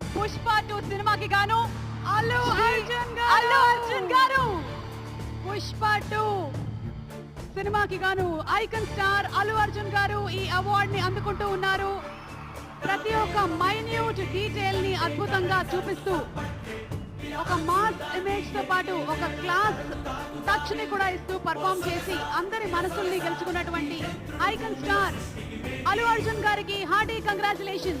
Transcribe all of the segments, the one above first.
Pushpa two సినిమాకి గాను అల్లు అర్జున్ అల్లు అర్జున్ గారు! పుష్ప టూ సినిమాకి గాను ఐకన్ స్టార్ అల్లు అర్జున్ గారు ఈ అవార్డ్ని అందుకుంటూ ఉన్నారు. ప్రతి ఒక్క మైన్యూట్ డీటెయిల్ని అద్భుతంగా చూపిస్తూ ఒక మాస్ ఇమేజ్తో పాటు ఒక క్లాస్ టచ్ని కూడా ఇస్తూ పర్ఫామ్ చేసి అందరి మనసుల్ని గెలుచుకున్నటువంటి ఐకన్ స్టార్ అల్లు అర్జున్ గారికి hearty congratulation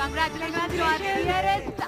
congratulations to our dearest